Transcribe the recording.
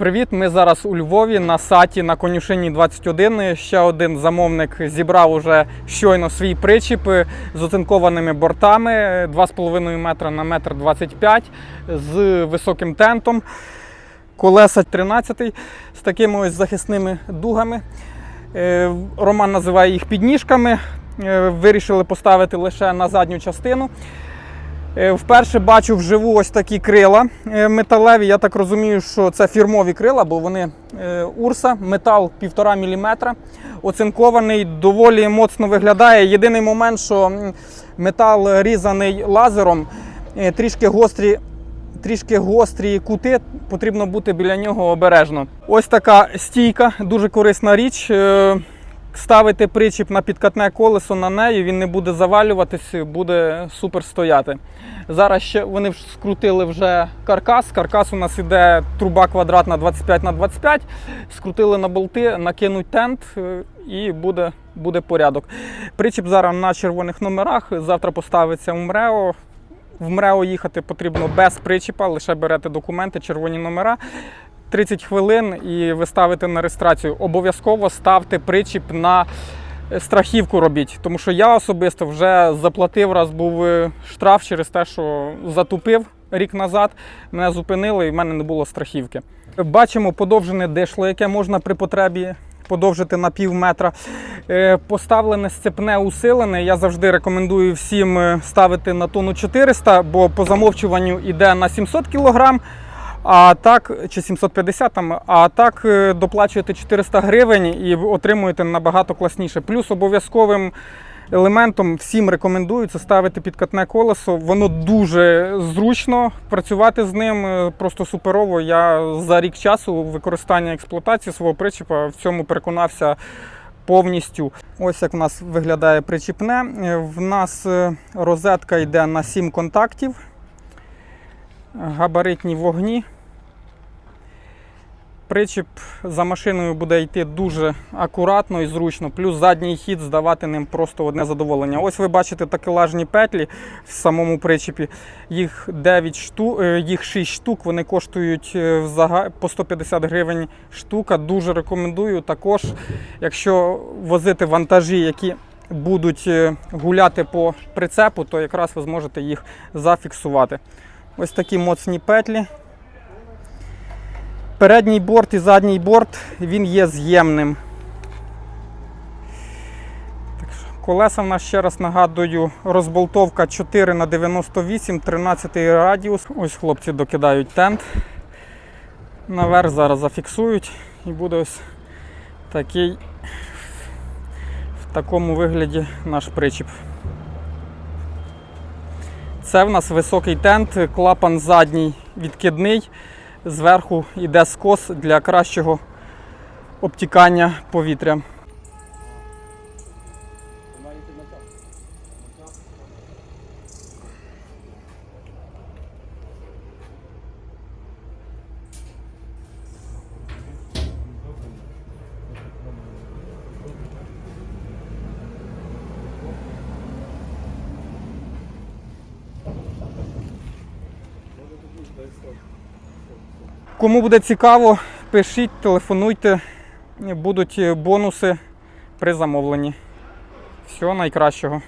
Привіт! Ми зараз у Львові на саті на конюшині 21. Ще один замовник зібрав уже щойно свій причіп з оцинкованими бортами 2,5 метра на метр 25 з високим тентом. Колеса 13 з такими ось захисними дугами. Е, Роман називає їх підніжками. Е, Вирішили поставити лише на задню частину. Е, Вперше бачу вживу ось такі крила е, металеві. Я так розумію, що це фірмові крила, бо вони е, Урса, метал 1,5 мм. Оцинкований, доволі моцно виглядає. Єдиний момент, що метал різаний лазером, трішки гострі. Трішки гострі кути, потрібно бути біля нього обережно. Ось така стійка, дуже корисна річ. Ставити причіп на підкатне колесо на неї, він не буде завалюватись, буде супер стояти. Зараз ще вони ж скрутили вже каркас. Каркас у нас іде труба квадратна 25 на 25. Скрутили на болти, накинуть тент е, і буде, буде порядок. Причіп зараз на червоних номерах. Завтра поставиться у МРЕО. В МРЕО їхати потрібно без причіпа, лише берете документи, червоні номера. 30 хвилин і ви ставите на реєстрацію. Обов'язково ставте причіп на страхівку робіть. Тому що я особисто вже заплатив раз був е, штраф через те, що затупив рік назад. Мене зупинили і в мене не було страхівки. Бачимо подовжене дишло, яке можна при потребі подовжити на пів метра. Е, Поставлене сцепне усилене. Я завжди рекомендую всім е, ставити на тонну 400, бо по замовчуванню йде на 700 кг. А так, чи 750 там, а так е, доплачуєте 400 гривень і отримуєте набагато класніше. Плюс обов'язковим елементом всім рекомендую це ставити підкатне колесо. Воно дуже зручно працювати з ним, е, просто суперово. Я за рік часу використання експлуатації свого причіпа в цьому переконався повністю. Ось як в нас виглядає причіпне. Е, В нас розетка йде на 7 контактів габаритні вогні. Причіп за машиною буде йти дуже акуратно і зручно, плюс задній хід здавати ним просто одне задоволення. Ось ви бачите такелажні петлі в самому причіпі. Їх 9 штук, їх 6 штук, вони коштують е, по 150 гривень штука. Дуже рекомендую. Також, якщо возити вантажі, які будуть е, гуляти по прицепу, то якраз ви зможете їх зафіксувати. Ось такі моцні петлі. Передній борт і задній борт він є з'ємним. Колеса в нас ще раз нагадую, розболтовка 4 на 98, 13 радіус. Ось хлопці докидають тент. Наверх зараз зафіксують і буде ось такий в такому вигляді наш причіп. Це в нас високий тент, клапан задній відкидний. Зверху йде скос для кращого обтікання повітря. Кому буде цікаво, пишіть, телефонуйте, будуть бонуси при замовленні. Всього найкращого.